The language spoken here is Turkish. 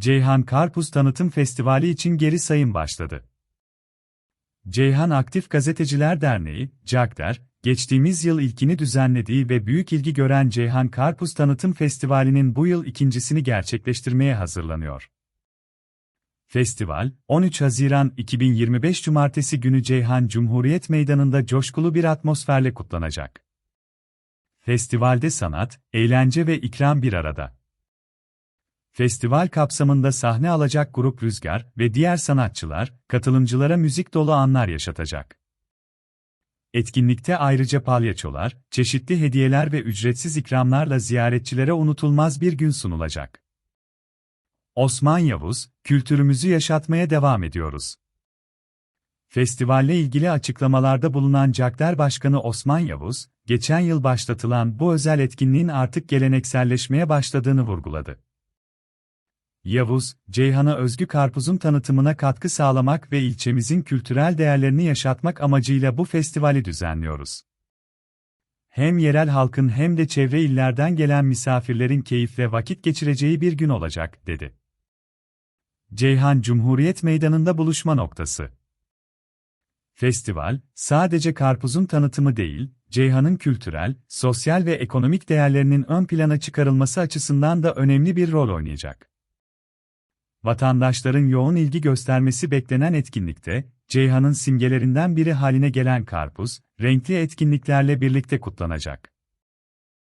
Ceyhan Karpuz Tanıtım Festivali için geri sayım başladı. Ceyhan Aktif Gazeteciler Derneği, CAKDER, geçtiğimiz yıl ilkini düzenlediği ve büyük ilgi gören Ceyhan Karpuz Tanıtım Festivali'nin bu yıl ikincisini gerçekleştirmeye hazırlanıyor. Festival, 13 Haziran 2025 Cumartesi günü Ceyhan Cumhuriyet Meydanı'nda coşkulu bir atmosferle kutlanacak. Festivalde sanat, eğlence ve ikram bir arada. Festival kapsamında sahne alacak grup Rüzgar ve diğer sanatçılar, katılımcılara müzik dolu anlar yaşatacak. Etkinlikte ayrıca palyaçolar, çeşitli hediyeler ve ücretsiz ikramlarla ziyaretçilere unutulmaz bir gün sunulacak. Osman Yavuz, kültürümüzü yaşatmaya devam ediyoruz. Festivalle ilgili açıklamalarda bulunan Cakder Başkanı Osman Yavuz, geçen yıl başlatılan bu özel etkinliğin artık gelenekselleşmeye başladığını vurguladı. Yavuz, Ceyhan'a özgü karpuzun tanıtımına katkı sağlamak ve ilçemizin kültürel değerlerini yaşatmak amacıyla bu festivali düzenliyoruz. Hem yerel halkın hem de çevre illerden gelen misafirlerin keyifle vakit geçireceği bir gün olacak, dedi. Ceyhan Cumhuriyet Meydanı'nda buluşma noktası. Festival, sadece karpuzun tanıtımı değil, Ceyhan'ın kültürel, sosyal ve ekonomik değerlerinin ön plana çıkarılması açısından da önemli bir rol oynayacak. Vatandaşların yoğun ilgi göstermesi beklenen etkinlikte, Ceyhan'ın simgelerinden biri haline gelen karpuz, renkli etkinliklerle birlikte kutlanacak.